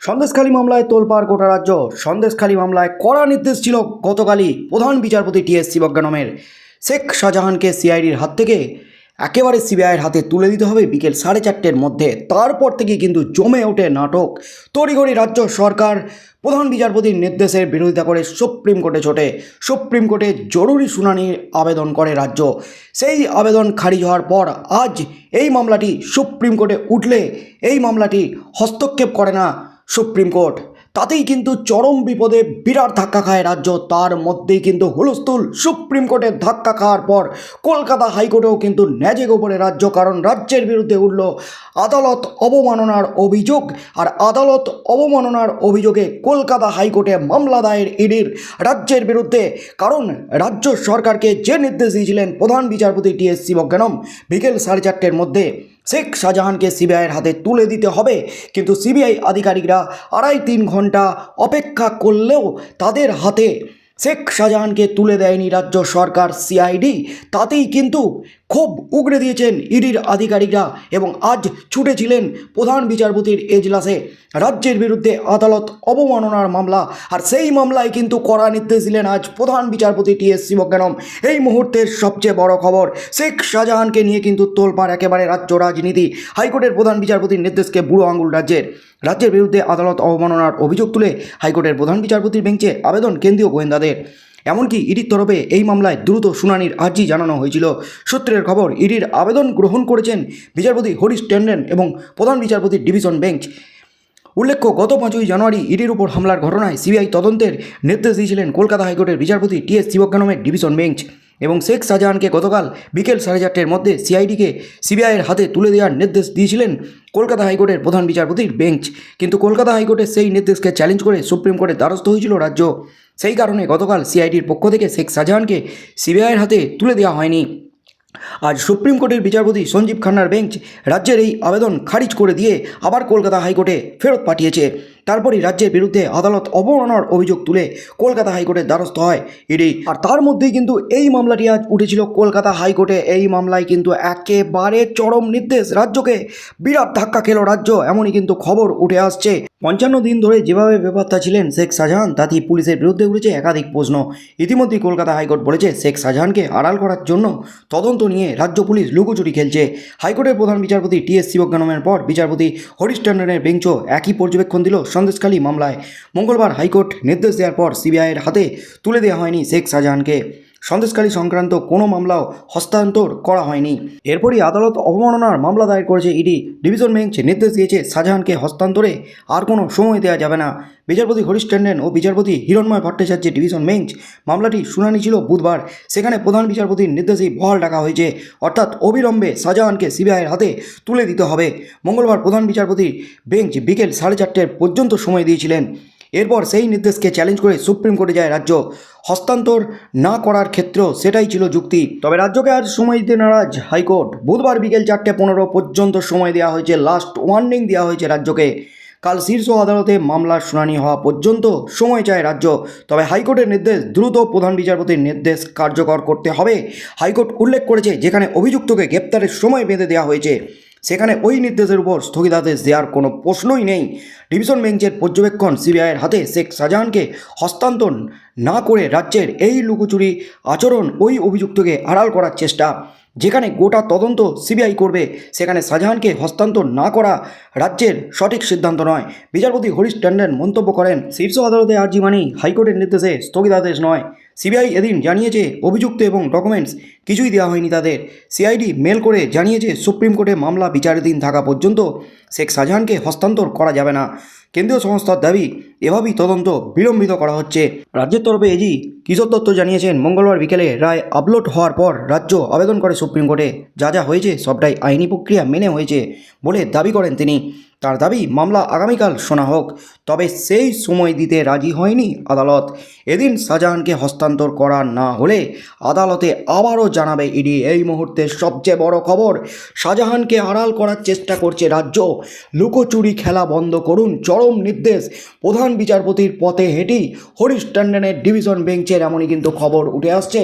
সন্দেশখালী মামলায় তোলপাড় গোটা রাজ্য। সন্দেশখালী মামলায় কড়া নির্দেশ ছিল গতকালই প্রধান বিচারপতি টি এস শিবজ্ঞানমের। শেখ শাহজাহানকে সিআইডির হাত থেকে একেবারে সিবিআইয়ের হাতে তুলে দিতে হবে বিকেল সাড়ে চারটের মধ্যে। তারপর থেকে কিন্তু জমে ওঠে নাটক। তড়িঘড়ি রাজ্য সরকার প্রধান বিচারপতির নির্দেশের বিরোধিতা করে সুপ্রিম কোর্টে ছোটে। সুপ্রিম কোর্টে জরুরি শুনানির আবেদন করে রাজ্য। সেই আবেদন খারিজ হওয়ার পর আজ এই মামলাটি সুপ্রিম কোর্টে উঠলে। এই মামলাটি হস্তক্ষেপ করে না সুপ্রিম কোর্ট। তাতেই কিন্তু চরম বিপদে বিরাট ধাক্কা খায় রাজ্য। তার মধ্যেই কিন্তু হুলস্থুল সুপ্রিম কোর্টের ধাক্কা খাওয়ার পর কলকাতা হাইকোর্টেও কিন্তু ন্যাজে গোপরে রাজ্য, কারণ রাজ্যের বিরুদ্ধে উঠল আদালত অবমাননার অভিযোগ। আর আদালত অবমাননার অভিযোগে কলকাতা হাইকোর্টে মামলা দায়ের ইডির রাজ্যের বিরুদ্ধে, কারণ রাজ্য সরকারকে যে নির্দেশ দিয়েছিলেন প্রধান বিচারপতি টি এস শিবজ্ঞানম বিকেল সাড়ে চারটের মধ্যে শেখ শাহজাহানকে সিবিআইয়ের হাতে তুলে দিতে হবে। কিন্তু সিবিআই আধিকারিকরা আড়াই তিন ঘণ্টা অপেক্ষা করলেও তাদের হাতে শেখ শাহজাহানকে তুলে দেয়নি রাজ্য সরকার সিআইডি। তাতেই কিন্তু খুব উগড়ে দিয়েছেন ইডির আধিকারিকরা এবং আজ ছুটেছিলেন প্রধান বিচারপতির এজলাসে। রাজ্যের বিরুদ্ধে আদালত অবমাননার মামলা, আর সেই মামলায় কিন্তু কড়া নির্দেশ দিলেন আজ প্রধান বিচারপতি টি এস শিবজ্ঞানম। এই মুহূর্তের সবচেয়ে বড় খবর, শেখ শাহজাহানকে নিয়ে কিন্তু তোলপাড় একেবারে রাজ্য রাজনীতি। হাইকোর্টের প্রধান বিচারপতির নির্দেশকে বুড়ো আঙুল রাজ্যের। রাজ্যের বিরুদ্ধে আদালত অবমাননার অভিযোগ তুলে হাইকোর্টের প্রধান বিচারপতির বেঞ্চে আবেদন কেন্দ্রীয় গোয়েন্দাদের। এমনকি ইডির তরফে এই মামলায় দ্রুত শুনানির আর্জি জানানো হয়েছিল। সূত্রের খবর, ইডির আবেদন গ্রহণ করেছেন বিচারপতি হরিশ ট্যান্ডন এবং প্রধান বিচারপতির ডিভিশন বেঞ্চ। উল্লেখ্য, গত পাঁচই জানুয়ারি ইডির উপর হামলার ঘটনায় সিবিআই তদন্তের নির্দেশ দিয়েছিলেন কলকাতা হাইকোর্টের বিচারপতি টি এস শিবজ্ঞানমের ডিভিশন বেঞ্চ এবং শেখ শাহজাহানকে গতকাল বিকেল সাড়ে চারটের মধ্যে সিআইডিকে সিবিআইয়ের হাতে তুলে দেওয়ার নির্দেশ দিয়েছিলেন কলকাতা হাইকোর্টের প্রধান বিচারপতির বেঞ্চ। কিন্তু কলকাতা হাইকোর্টের সেই নির্দেশকে চ্যালেঞ্জ করে সুপ্রিম কোর্টের দ্বারস্থ হয়েছিল রাজ্য। সেই কারণে গতকাল সিআইডির পক্ষ থেকে শেখ শাহজাহানকে সিবিআইয়ের হাতে তুলে দেওয়া হয়নি। আজ সুপ্রিম কোর্টের বিচারপতি সঞ্জীব খান্নার বেঞ্চ রাজ্যের এই আবেদন খারিজ করে দিয়ে আবার কলকাতা হাইকোর্টে ফেরত পাঠিয়েছে। তারপরই রাজ্যের বিরুদ্ধে আদালত অবমাননার অভিযোগ তুলে কলকাতা হাইকোর্টের দ্বারস্থ হয় ইডি। আর তার মধ্যেই কিন্তু এই মামলাটি আজ উঠেছিল কলকাতা হাইকোর্টে। এই মামলায় কিন্তু একেবারে চরম নির্দেশ রাজ্যকে। বিরাট ধাক্কা খেল রাজ্য, এমনই কিন্তু খবর উঠে আসছে। পঞ্চান্ন দিন ধরে যেভাবে বেপাত্তা ছিলেন শেখ শাহজাহান, তাতেই পুলিশের বিরুদ্ধে উঠেছে একাধিক প্রশ্ন। ইতিমধ্যেই কলকাতা হাইকোর্ট বলেছে, শেখ শাহজাহানকে আড়াল করার জন্য তদন্ত নিয়ে রাজ্য পুলিশ লুকোচুরি খেলছে। হাইকোর্টের প্রধান বিচারপতি টি এস শিবজ্ঞানমের পর বিচারপতি হরিশ ট্যান্ডনের বেঞ্চও একই পর্যবেক্ষণ দিল সন্দেশখালী মামলায় মঙ্গলবার হাইকোর্ট নির্দেশ দেওয়ার পর সিবিআইয়ের হাতে তুলে দেওয়া হয়নি শেখ শাহজাহানকে। সন্দেশকারী সংক্রান্ত কোনো মামলাও হস্তান্তর করা হয়নি। এরপরই আদালত অবমাননার মামলা দায়ের করেছে ইডি। ডিভিশন বেঞ্চ নির্দেশ দিয়েছে, শাহজাহানকে হস্তান্তরে আর কোনো সময় দেওয়া যাবে না। বিচারপতি হরিশ ট্যান্ডন ও বিচারপতি হিরণময় ভট্টাচার্যের ডিভিশন বেঞ্চ মামলাটি শুনানি ছিল বুধবার। সেখানে প্রধান বিচারপতির নির্দেশেই বহাল ডাকা হয়েছে। অর্থাৎ অবিলম্বে শাহজাহানকে সিবিআইয়ের হাতে তুলে দিতে হবে। মঙ্গলবার প্রধান বিচারপতির বেঞ্চ বিকেল সাড়ে চারটের পর্যন্ত সময় দিয়েছিলেন। এরপর সেই নির্দেশকে চ্যালেঞ্জ করে সুপ্রিম কোর্টে যায় রাজ্য। হস্তান্তর না করার ক্ষেত্রেও সেটাই ছিল যুক্তি। তবে রাজ্যকে আজ সময় দিতে নারাজ হাইকোর্ট। বুধবার বিকেল চারটে পনেরো পর্যন্ত সময় দেওয়া হয়েছে লাস্ট ওয়ার্নিং দেওয়া হয়েছে রাজ্যকে। কাল শীর্ষ আদালতে মামলার শুনানি হওয়া পর্যন্ত সময় চায় রাজ্য। তবে হাইকোর্টের নির্দেশ দ্রুত প্রধান বিচারপতির নির্দেশ কার্যকর করতে হবে। হাইকোর্ট উল্লেখ করেছে, যেখানে অভিযুক্তকে গ্রেপ্তারের সময় বেঁধে দেওয়া হয়েছে। সেখানে ওই নির্দেশের উপর স্থগিতাদেশ দেওয়ার কোনো প্রশ্নই নেই। ডিভিশন বেঞ্চের পর্যবেক্ষণ সিবিআইয়ের হাতে শেখ শাহজাহানকে হস্তান্তর না করে রাজ্যের এই লুকোচুরি আচরণ ওই অভিযুক্তকে আড়াল করার চেষ্টা। যেখানে গোটা তদন্ত সিবিআই করবে, সেখানে শাহজাহানকে হস্তান্তর না করা রাজ্যের সঠিক সিদ্ধান্ত নয়। বিচারপতি হরিশ ট্যান্ডন মন্তব্য করেন, শীর্ষ আদালতে আর্জি মানেই হাইকোর্টের নির্দেশে স্থগিতাদেশ নয়। সিবিআই এদিন জানিয়েছে, অভিযুক্ত এবং ডকুমেন্টস কিছুই দেওয়া হয়নি তাদের। সিআইডি মেল করে জানিয়েছে, সুপ্রিম কোর্টে মামলা বিচারাধীন থাকা পর্যন্ত শেখ শাহজাহানকে হস্তান্তর করা যাবে না। কেন্দ্রীয় সংস্থার দাবি এভাবেই তদন্ত বিলম্বিত করা হচ্ছে। রাজ্যের তরফে এজি কিশোর দত্ত জানিয়েছেন, মঙ্গলবার বিকেলে রায় আপলোড হওয়ার পর রাজ্য আবেদন করে সুপ্রিম কোর্টে। যা যা হয়েছে সবটাই আইনি প্রক্রিয়া মেনে হয়েছে বলে দাবি করেন তিনি। তার দাবি, মামলা আগামীকাল শোনা হোক, তবে সেই সময় দিতে রাজি হয়নি আদালত। এদিন শাহজাহানকে হস্তান্তর করা না হলে আদালতে আবারও জানাবে ইডি। এই মুহূর্তে সবচেয়ে বড় খবর, শাহজাহানকে আড়াল করার চেষ্টা করছে রাজ্য। লুকোচুরি খেলা বন্ধ করুন, চরম নির্দেশ প্রধান বিচারপতির পথে হেঁটেই হরিশ টান্ডনের ডিভিশন বেঞ্চের এমনই কিন্তু খবর উঠে আসছে।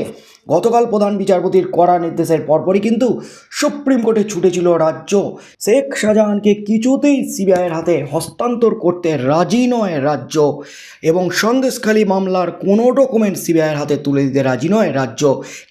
গতকাল প্রধান বিচারপতির কড়া নির্দেশের পরপরই কিন্তু সুপ্রিম কোর্টে ছুটেছিল রাজ্য। শেখ শাহজাহানকে কিছুতেই সিবিআইয়ের হাতে হস্তান্তর করতে রাজি নয় রাজ্য এবং সন্দেশখালী মামলার কোনো ডকুমেন্ট সিবিআইয়ের হাতে তুলে দিতে রাজি নয় রাজ্য।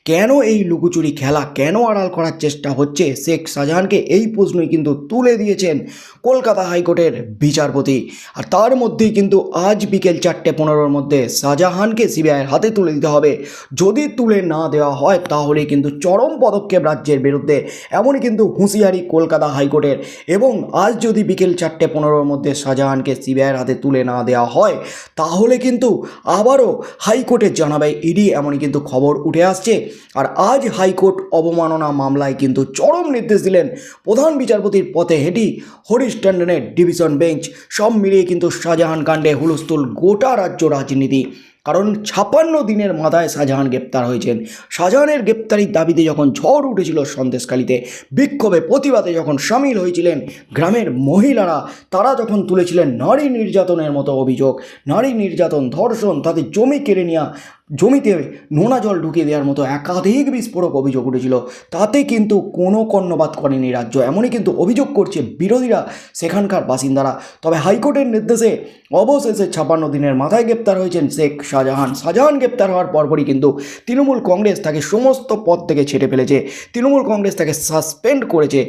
কেন এই লুকোচুরি খেলা কেন আড়াল করার চেষ্টা হচ্ছে? শেখ শাহজাহানকে এই প্রশ্নই কিন্তু তুলে দিয়েছেন কলকাতা হাইকোর্টের বিচারপতি। আর তার মধ্যেই কিন্তু আজ বিকেল চারটে পনেরোর মধ্যে শাহজাহানকে সিবিআইয়ের হাতে তুলে দিতে হবে। যদি তুলে না দেওয়া হয় তাহলে কিন্তু চরম পদক্ষেপ রাজ্যের বিরুদ্ধে। এমনই কিন্তু হুঁশিয়ারি কলকাতা হাইকোর্টের। এবং আজ যদি বিকেল চারটে পনেরোর মধ্যে শাহজাহানকে সিবিআইয়ের হাতে তুলে না দেওয়া হয়, তাহলে কিন্তু আবারও হাইকোর্টে জানাবে ইডি, এমনই কিন্তু খবর উঠে আসছে। আর আজ হাইকোর্ট অবমাননা মামলায় কিন্তু চরম নির্দেশ দিলেন প্রধান বিচারপতির পথে হেঁটি হরিশ টন্ডনের ডিভিশন বেঞ্চ। সব মিলিয়ে কিন্তু শাহজাহান কাণ্ডে হুলস্থুল গোটা রাজ্য রাজনীতি। কারণ ছাপান্ন দিনের মাথায় শাহজাহান গ্রেপ্তার হয়েছেন শাহজাহানের গ্রেপ্তারির দাবিতে যখন ঝড় উঠেছিল সন্দেশকালীতে বিক্ষোভে, প্রতিবাদে যখন সামিল হয়েছিলেন গ্রামের মহিলারা, তারা যখন তুলেছিলেন নারী নির্যাতনের মতো অভিযোগ, নারী নির্যাতন, ধর্ষণ, তাদের জমি কেড়ে নেওয়া জমিতে নোনা জল ঢুকিয়ে দেওয়ার মতো একাধিক বিস্ফোরক অভিযোগ উঠেছিল। তাতে কিন্তু কোনো কর্ণপাত করেনি রাজ্য। এমনই কিন্তু অভিযোগ করছে বিরোধীরা সেখানকার বাসিন্দারা। তবে হাইকোর্টের নির্দেশে অবশেষে ছাপান্ন দিনের মাথায় গ্রেপ্তার হয়েছেন শেখ শাহজাহান। শাহজাহান গ্রেপ্তার হওয়ার পরপরই কিন্তু তৃণমূল কংগ্রেস তাকে সমস্ত পদ থেকে ছেড়ে ফেলেছে। তৃণমূল কংগ্রেস তাকে সাসপেন্ড করেছে।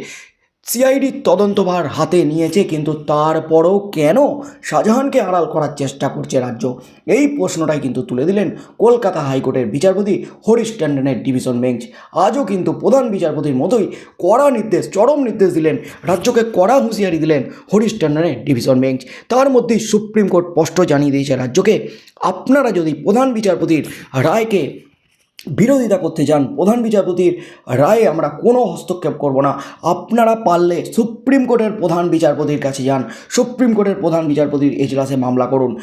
সিআইডির তদন্তভার হাতে নিয়েছে, কিন্তু তারপরও কেন শাহজাহানকে আড়াল করার চেষ্টা করছে রাজ্য? এই প্রশ্নটাই কিন্তু তুলে দিলেন কলকাতা হাইকোর্টের বিচারপতি হরিশ ট্যান্ডনের ডিভিশন বেঞ্চ। আজও কিন্তু প্রধান বিচারপতির মতোই কড়া নির্দেশ, চরম নির্দেশ দিলেন, রাজ্যকে কড়া হুঁশিয়ারি দিলেন হরিশ ট্যান্ডনের ডিভিশন বেঞ্চ। তার মধ্যেই সুপ্রিম কোর্ট স্পষ্ট জানিয়ে দিয়েছে রাজ্যকে, আপনারা যদি প্রধান বিচারপতির রায়কে বিরোধিতা করতে যান প্রধান বিচারপতির রায়ে আমরা কোনো হস্তক্ষেপ করব না। আপনারা পারলে সুপ্রিম কোর্টের প্রধান বিচারপতির কাছে যান। সুপ্রিম কোর্টের প্রধান বিচারপতির এজলাসে মামলা করুন।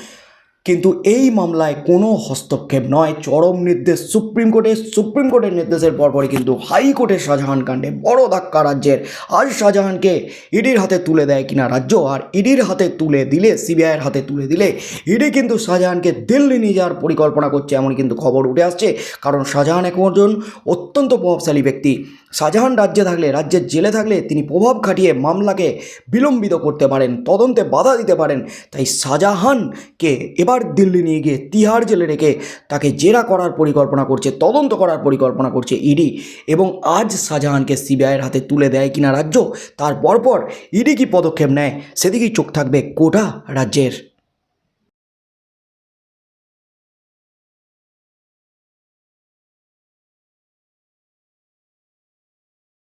কিন্তু এই মামলায় কোনো হস্তক্ষেপ নয়। চরম নির্দেশ, সুপ্রিম কোর্টের সুপ্রিম কোর্টের নির্দেশের পরপরই কিন্তু হাইকোর্টের শাহজাহান কাণ্ডে বড় ধাক্কা রাজ্যের। আজ শাহজাহানকে ইডির হাতে তুলে দেয় কিনা রাজ্য, আর ইডির হাতে তুলে দিলে, সিবিআইয়ের হাতে তুলে দিলে, ইডি কিন্তু শাহজাহানকে দিল্লি নিয়ে যাওয়ার পরিকল্পনা করছে এমন কিন্তু খবর উঠে আসছে। কারণ শাহজাহান একজন অত্যন্ত প্রভাবশালী ব্যক্তি। শাহজাহান রাজ্যে থাকলে, রাজ্যের জেলে থাকলে তিনি প্রভাব খাটিয়ে মামলাকে বিলম্বিত করতে পারেন, তদন্তে বাধা দিতে পারেন। তাই শাহজাহানকে এবার দিল্লি নিয়ে গিয়ে তিহার জেলে রেখে তাকে জেরা করার পরিকল্পনা করছে, তদন্ত করার পরিকল্পনা করছে ইডি এবং আজ শাহজাহানকে সিবিআইয়ের হাতে তুলে দেয় কিনা রাজ্য, তার পরপর ইডি কি পদক্ষেপ নেয়, সেদিকেই চোখ থাকবে কোটা রাজ্যের।